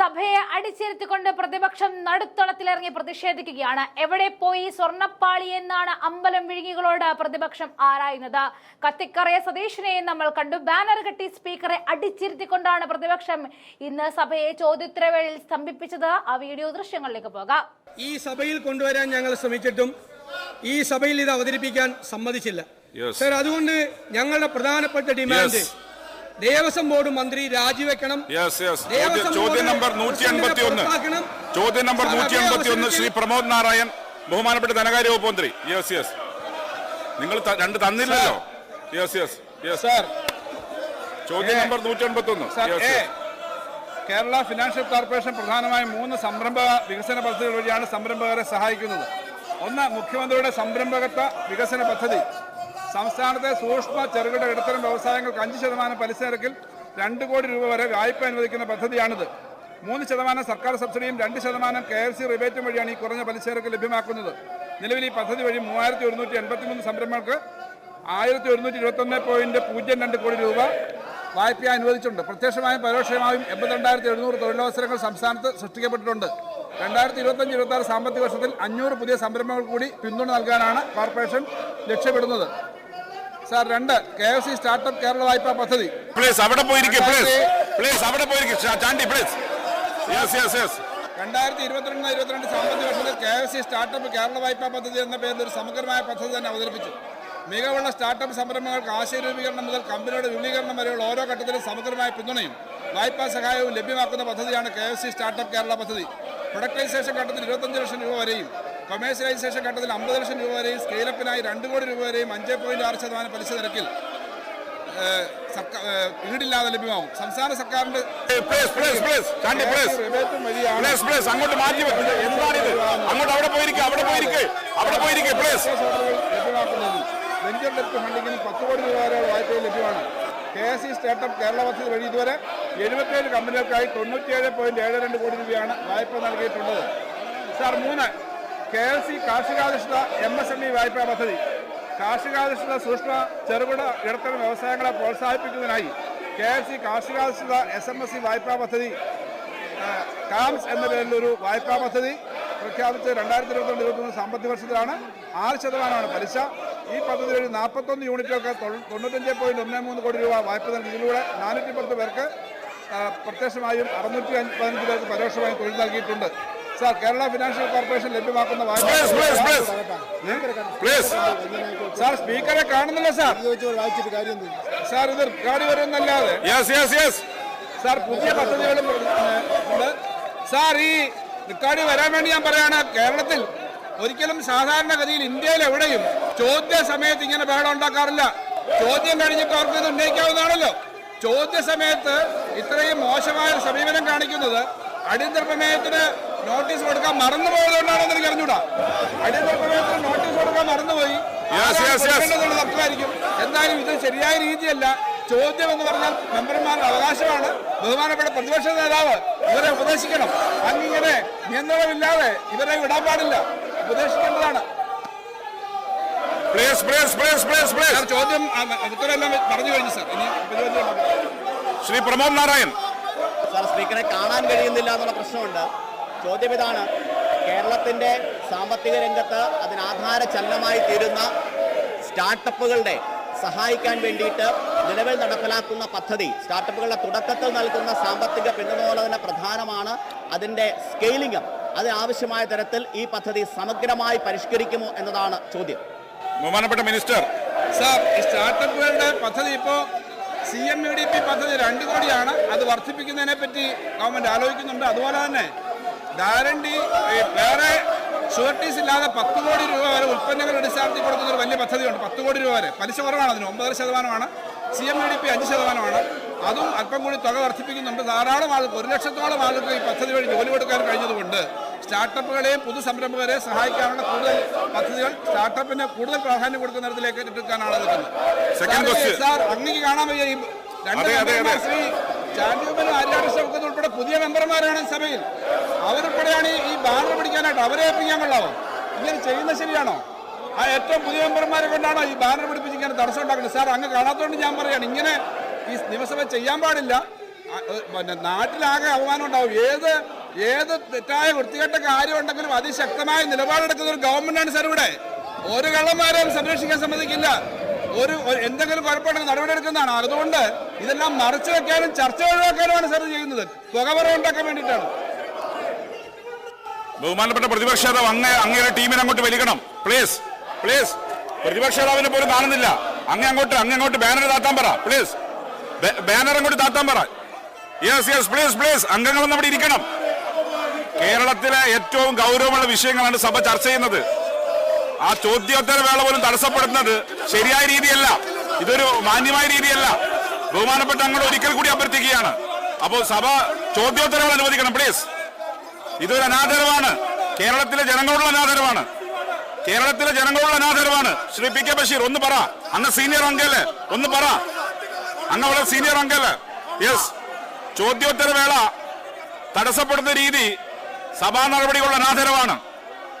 സഭയെ അടിച്ചിരുത്തിക്കൊണ്ട് പ്രതിപക്ഷം നടുത്തളത്തിലിറങ്ങി പ്രതിഷേധിക്കുകയാണ്. എവിടെ പോയി സ്വർണപ്പാളി എന്നാണ് അമ്പലം വിഴുങ്ങികളോട് പ്രതിപക്ഷം ആരായുന്നത്? കത്തിക്കറയ സതീഷിനെയും നമ്മൾ കണ്ടു. ബാനർ കെട്ടി സ്പീക്കറെ അടിച്ചിരുത്തിക്കൊണ്ടാണ് പ്രതിപക്ഷം ഇന്ന് സഭയെ ചോദ്യോത്തരവേളയിൽ സ്തംഭിപ്പിച്ചത്. ആ വീഡിയോ ദൃശ്യങ്ങളിലേക്ക് പോകാം. ഈ സഭയിൽ കൊണ്ടുവരാൻ ഞങ്ങൾ ശ്രമിച്ചിട്ടും ഈ സഭയിൽ ഇത് അവതരിപ്പിക്കാൻ സമ്മതിച്ചില്ല. സർ അതുകൊണ്ട് ഞങ്ങളുടെ പ്രധാനപ്പെട്ട ഡിമാൻഡ്. ദേവസ്വം ബോർഡ് മന്ത്രി രാജിവെക്കണം. ചോദ്യം നമ്പർ നൂറ്റി അൻപത്തി ഒന്ന് ചോദ്യം നമ്പർ നൂറ്റി അൻപത്തി ഒന്ന് ശ്രീ പ്രമോദ് നാരായൺ ബഹുമാനപ്പെട്ട ധനകാര്യ വകുപ്പ് മന്ത്രി യെസ് യെസ് നിങ്ങൾ രണ്ട് തന്നില്ലല്ലോ. യെസ് യെസ് യെസ് സാർ ചോദ്യം നമ്പർ നൂറ്റി അൻപത്തി ഒന്ന് കേരള ഫിനാൻഷ്യൽ കോർപ്പറേഷൻ പ്രധാനമായും മൂന്ന് സംരംഭ വികസന പദ്ധതികൾ വഴിയാണ് സംരംഭകരെ സഹായിക്കുന്നത്. ഒന്ന് മുഖ്യമന്ത്രിയുടെ സംരംഭകത്വ വികസന പദ്ധതി. സംസ്ഥാനത്തെ സൂക്ഷ്മ ചെറുകിട ഇടത്തരം വ്യവസായങ്ങൾക്ക് അഞ്ച് ശതമാനം പലിശ നിരക്കിൽ രണ്ട് കോടി രൂപ വരെ വായ്പ അനുവദിക്കുന്ന പദ്ധതിയാണിത്. മൂന്ന് ശതമാനം സർക്കാർ സബ്സിഡിയും രണ്ട് ശതമാനം കെ എഫ് സി റിബേറ്റും വഴിയാണ് ഈ കുറഞ്ഞ പലിശ നിരക്ക് ലഭ്യമാക്കുന്നത്. നിലവിൽ ഈ പദ്ധതി വഴി മൂവായിരത്തി ഒരുന്നൂറ്റി എൺപത്തി മൂന്ന് സംരംഭങ്ങൾക്ക് ആയിരത്തി ഒരുന്നൂറ്റി ഇരുപത്തൊന്ന് പോയിന്റ് പൂജ്യം രണ്ട് കോടി രൂപ വായ്പ അനുവദിച്ചിട്ടുണ്ട്. പ്രത്യക്ഷമായും പരോക്ഷമായും എൺപത്തിരണ്ടായിരത്തി എഴുന്നൂറ് തൊഴിലവസരങ്ങൾ സംസ്ഥാനത്ത് സൃഷ്ടിക്കപ്പെട്ടിട്ടുണ്ട്. രണ്ടായിരത്തി ഇരുപത്തഞ്ച് ഇരുപത്തി ആറ് സാമ്പത്തിക വർഷത്തിൽ അഞ്ഞൂറ് പുതിയ സംരംഭങ്ങൾ കൂടി പിന്തുണ നൽകാനാണ് കോർപ്പറേഷൻ ലക്ഷ്യമിടുന്നത്. സാർ രണ്ട്. K F C startup Kerala വായ്പാ പദ്ധതി. പ്ലീസ് അവിടെ പോയിരിക്കും പ്ലീസ് പ്ലീസ് അവിടെ പോയിരിക്കും. Chandy please yes yes yes രണ്ടായിരത്തി ഇരുപത്തിരണ്ട് ഇരുപത്തിരണ്ട് സാമ്പത്തിക വർഷത്തിൽ K F C startup Kerala വായ്പാ പദ്ധതി എന്ന പേരിൽ ഒരു സമഗ്രമായ പദ്ധതി തന്നെ അവതരിപ്പിച്ചു. മികവുള്ള സ്റ്റാർട്ടപ്പ് സംരംഭങ്ങൾക്ക് ആശയ രൂപീകരണം മുതൽ കമ്പനിയുടെ വിപുലീകരണം വരെയുള്ള ഓരോ ഘട്ടത്തിലും സമഗ്രമായ പിന്തുണയും വായ്പാ സഹായവും ലഭ്യമാക്കുന്ന പദ്ധതിയാണ് K F C startup Kerala പദ്ധതി. പ്രൊഡക്ടൈസേഷൻ ഘട്ടത്തിൽ ഇരുപത്തഞ്ച് ലക്ഷം രൂപ വരെയും കൊമേഴ്സ്യലൈസേഷൻ ഘട്ടത്തിൽ അമ്പത് ലക്ഷം രൂപ വരെയും സ്കെയിലപ്പിനായി രണ്ട് കോടി രൂപ വരെയും അഞ്ച് പോയിന്റ് ആറ് ശതമാനം പലിശ നിരക്കിൽ വീടില്ലാതെ ഈടില്ലാതെ ലഭ്യമാവും. സംസ്ഥാന സർക്കാരിന്റെ അങ്ങോട്ട് മാറ്റി എന്താണിത്? അവിടെ അവിടെ അവിടെ വെഞ്ചർ ഡെപ്റ്റ് ഫണ്ടിങ്ങിന് പത്ത് കോടി രൂപ വരെ വായ്പ ലഭ്യമാണ്. K S C startup Kerala പദ്ധതി വഴി ഇതുവരെ എഴുപത്തേഴ് കമ്പനികൾക്കായി തൊണ്ണൂറ്റിയേഴ് പോയിന്റ് ഏഴ് രണ്ട് കോടി രൂപയാണ് വായ്പ നൽകിയിട്ടുള്ളത്. സാർ മൂന്ന്. കെ എൽ സി കാർഷികാധിഷ്ഠിത എം എസ് എം ഇ വായ്പാ പദ്ധതി. കാർഷികാധിഷ്ഠിത സൂക്ഷ്മ ചെറുകിട ഇടത്തരം വ്യവസായങ്ങളെ പ്രോത്സാഹിപ്പിക്കുന്നതിനായി കെ എൽ സി കാർഷികാധിഷ്ഠിത എസ് എം എസ് സി വായ്പാ പദ്ധതി കാംസ് എന്ന പേരിലൊരു വായ്പാ പദ്ധതി പ്രഖ്യാപിച്ച് രണ്ടായിരത്തി ഇരുപത്തിരണ്ട് ഇരുപത്തിമൂന്ന് സാമ്പത്തിക വർഷത്തിലാണ്. ആറ് ശതമാനമാണ് പലിശ. ഈ പദ്ധതി വഴി നാൽപ്പത്തൊന്ന് യൂണിറ്റുകൾക്ക് തൊ- തൊണ്ണൂറ്റഞ്ച് പോയിന്റ് ഒന്ന് മൂന്ന് കോടി രൂപ വായ്പ നൽകി ഇതിലൂടെ നാനൂറ്റി പത്ത് പേർക്ക് പ്രത്യക്ഷമായും അറുന്നൂറ്റി അഞ്ച് പതിനഞ്ച് പേർക്ക് പരോക്ഷമായും തൊഴിൽ നൽകിയിട്ടുണ്ട്. സാർ കേരള ഫിനാൻഷ്യൽ കോർപ്പറേഷൻ ലഭ്യമാക്കുന്ന വായ്പ സാർ സ്പീക്കറെ കാണുന്നില്ല സാർ. സാർ ഇത് റെക്കോർഡ് വരുമെന്നല്ലാതെ. സാർ പുതിയ പദ്ധതികളും സാർ ഈ റിക്കാർഡ് വരാൻ വേണ്ടി ഞാൻ പറയാണ് കേരളത്തിൽ ഒരിക്കലും സാധാരണഗതിയിൽ ഇന്ത്യയിൽ എവിടെയും ചോദ്യ സമയത്ത് ഇങ്ങനെ ബഹളം ഉണ്ടാക്കാറില്ല. ചോദ്യം കഴിഞ്ഞിട്ട് അവർക്ക് ഇത് ഉന്നയിക്കാവുന്നതാണല്ലോ. ചോദ്യ സമയത്ത് ഇത്രയും മോശമായ ഒരു സമീപനം കാണിക്കുന്നത് അടിയന്തര പ്രമേയത്തിന് നോട്ടീസ് കൊടുക്കാൻ മറന്നു മറന്നുപോയതുകൊണ്ടാണെന്ന് എനിക്ക് അറിഞ്ഞൂടാ. അടിയന്തര പ്രമേയത്തിന് നോട്ടീസ് കൊടുക്കാൻ മറന്നുപോയി. തർക്കമായിരിക്കും എന്തായാലും ഇത് ശരിയായ രീതിയല്ല. ചോദ്യം എന്ന് പറഞ്ഞാൽ മെമ്പർമാരുടെ അവകാശമാണ്. ബഹുമാനപ്പെട്ട പ്രതിപക്ഷ നേതാവ് ഇവരെ ഉപദേശിക്കണം. അങ്ങിങ്ങനെ നിയന്ത്രണമില്ലാതെ ഇവരെ വിടാൻ പാടില്ല. ഉപദേശിക്കേണ്ടതാണ്. ചോദ്യം ഉത്തരമെല്ലാം പറഞ്ഞു കഴിഞ്ഞു സാർ. ഇനി ശ്രീ പ്രമോദ് നാരായൺ. സാർ സ്പീക്കറെ കാണാൻ കഴിയുന്നില്ല എന്നുള്ള പ്രശ്നമുണ്ട്. ചോദ്യം ഇതാണ്. കേരളത്തിന്റെ സാമ്പത്തിക രംഗത്ത് അതിനാധാര ചലനമായി തീരുന്ന സ്റ്റാർട്ടപ്പുകളുടെ സഹായിക്കാൻ വേണ്ടിയിട്ട് നിലവിൽ നടപ്പിലാക്കുന്ന പദ്ധതി സ്റ്റാർട്ടപ്പുകളുടെ തുടക്കത്തിൽ നൽകുന്ന സാമ്പത്തിക പിന്തുണ പോലെ തന്നെ പ്രധാനമാണ്. അതിന്റെ സ്കെയിലിംഗ് അതിനാവശ്യമായ തരത്തിൽ ഈ പദ്ധതി സമഗ്രമായി പരിഷ്കരിക്കുമോ എന്നതാണ് ചോദ്യം. ബഹുമാനപ്പെട്ട മിനിസ്റ്റർ. സാർ ഈ സ്റ്റാർട്ടപ്പുകളുടെ പദ്ധതി ഇപ്പോൾ C M U D P പദ്ധതി രണ്ട് കോടിയാണ്. അത് വർദ്ധിപ്പിക്കുന്നതിനെ പറ്റി ഗവൺമെന്റ് ആലോചിക്കുന്നുണ്ട്. അതുപോലെ തന്നെ ഗ്യാരണ്ടി വേറെ ഷുവർട്ടീസ് ഇല്ലാതെ പത്ത് കോടി രൂപ വരെ ഉൽപ്പന്നങ്ങൾ അടിസ്ഥാനത്തിൽ കൊടുക്കുന്ന ഒരു വലിയ പദ്ധതിയുണ്ട്. പത്ത് കോടി രൂപ വരെ. പലിശ കുറവാണ് അതിന്. ഒമ്പതര ശതമാനമാണ്. C M E D P അഞ്ച് ശതമാനമാണ്. അതും അല്പം കൂടി തുക വർദ്ധിപ്പിക്കുന്നുണ്ട്. ധാരാളം ആൾക്ക് ഒരു ലക്ഷത്തോളം ആൾക്ക് ഈ പദ്ധതി വഴി ജോലി കൊടുക്കാൻ കഴിഞ്ഞതുകൊണ്ട് സ്റ്റാർട്ടപ്പുകളെയും പുതു സംരംഭകരെയും സഹായിക്കാനുള്ള കൂടുതൽ പദ്ധതികൾ സ്റ്റാർട്ടപ്പിന് കൂടുതൽ പ്രാധാന്യം കൊടുക്കുന്ന തരത്തിലേക്ക് എടുക്കാനാണ് നിൽക്കുന്നത് അങ്ങേക്ക് കാണാൻ വയ്യ ഈ രണ്ട്. ശ്രീ ചാണ്ടിയമ്മനും ആര്യാട് ഷൗക്കത്ത് ഉൾപ്പെടെ പുതിയ മെമ്പർമാരാണ് സഭയിൽ. അവരുൾപ്പെടെയാണ് ഈ- ബാനർ പിടിക്കാനായിട്ട് അവരെ ഏൽപ്പിക്കാൻ കൊള്ളാവോ? ഇങ്ങനെ ചെയ്യുന്നത് ശരിയാണോ? ആ ഏറ്റവും പുതിയ മെമ്പർമാരെ കൊണ്ടാണോ ഈ ബാനർ പിടിപ്പിച്ച് ഇങ്ങനെ തടസ്സം ഉണ്ടാക്കുന്നത്? സാർ അങ്ങ് കാണാത്തതുകൊണ്ട് ഞാൻ പറയാണ് ഇങ്ങനെ ഈ നിയമസഭ ചെയ്യാൻ പാടില്ല. പിന്നെ നാട്ടിലാകെ അപമാനം ഉണ്ടാവും. ഏത് ഏത് തെറ്റായ വൃത്തികെട്ട കാര്യം ഉണ്ടെങ്കിലും അതിശക്തമായ നിലപാടെടുക്കുന്ന ഒരു ഗവൺമെന്റാണ് സാർ ഇവിടെ. ഒരു കള്ളന്മാരെയും സംരക്ഷിക്കാൻ സമ്മതിക്കില്ല. ഒരു- എന്തെങ്കിലും കുഴപ്പമുണ്ടെങ്കിൽ നടപടിയെടുക്കുന്നതാണ്. അതുകൊണ്ട് ഇതെല്ലാം മറച്ചു വെക്കാനും ചർച്ച ഒഴിവാക്കാനുമാണ് സാർ ചെയ്യുന്നത്. പുകവറ ഉണ്ടാക്കാൻ വേണ്ടിയിട്ടാണ്. ബഹുമാനപ്പെട്ട പ്രതിപക്ഷ നേതാവ് അങ്ങ് അങ്ങയുടെ ടീമിനെ അങ്ങോട്ട് വലിക്കണം. പ്ലീസ് പ്ലീസ് പ്രതിപക്ഷ നേതാവിനെ പോലും കാണുന്നില്ല. അങ്ങ് അങ്ങോട്ട് അങ്ങ് അങ്ങോട്ട് ബാനർ താത്താൻ പറ പ്ലീസ് ബാനർ അങ്ങോട്ട് താത്താൻ പറ. യെസ് യെസ് പ്ലീസ് പ്ലീസ് അംഗങ്ങളൊന്നും അവിടെ ഇരിക്കണം. കേരളത്തിലെ ഏറ്റവും ഗൗരവമുള്ള വിഷയങ്ങളാണ് സഭ ചർച്ച ചെയ്യുന്നത്. ആ ചോദ്യോത്തര വേള പോലും തടസ്സപ്പെടുന്നത് ശരിയായ രീതിയല്ല. ഇതൊരു മാന്യമായ രീതിയല്ല. ബഹുമാനപ്പെട്ട അങ്ങോട്ട് ഒരിക്കൽ കൂടി അഭ്യർത്ഥിക്കുകയാണ്. അപ്പോൾ സഭ ചോദ്യോത്തരവ് അനുവദിക്കണം പ്ലീസ് ഇതൊരു അനാദരവാണ്. കേരളത്തിലെ ജനങ്ങളുള്ള അനാദരവാണ്. കേരളത്തിലെ ജനങ്ങളുള്ള അനാദരവാണ്. ശ്രീ പി കെ ബഷീർ ഒന്ന് പറ. അങ്ങ് സീനിയർ അംഗല്ലേ ഒന്ന് പറ. അങ്ങ് അവിടെ സീനിയർ അംഗല്ലേ യെസ് ചോദ്യോത്തര വേള തടസ്സപ്പെടുന്ന രീതി സഭാ നടപടികളുടെ അനാദരവാണ്.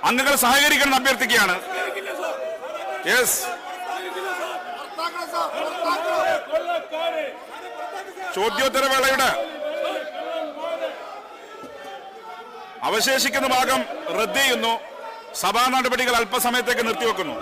അംഗങ്ങൾ സഹകരിക്കണം അഭ്യർത്ഥിക്കുകയാണ്. യെസ് ചോദ്യോത്തര വേളയുടെ അവശേഷിക്കുന്ന ഭാഗം റദ്ദ് ചെയ്യുന്നു. സഭാ നടപടികൾ അല്പസമയത്തേക്ക് നിർത്തിവെക്കുന്നു.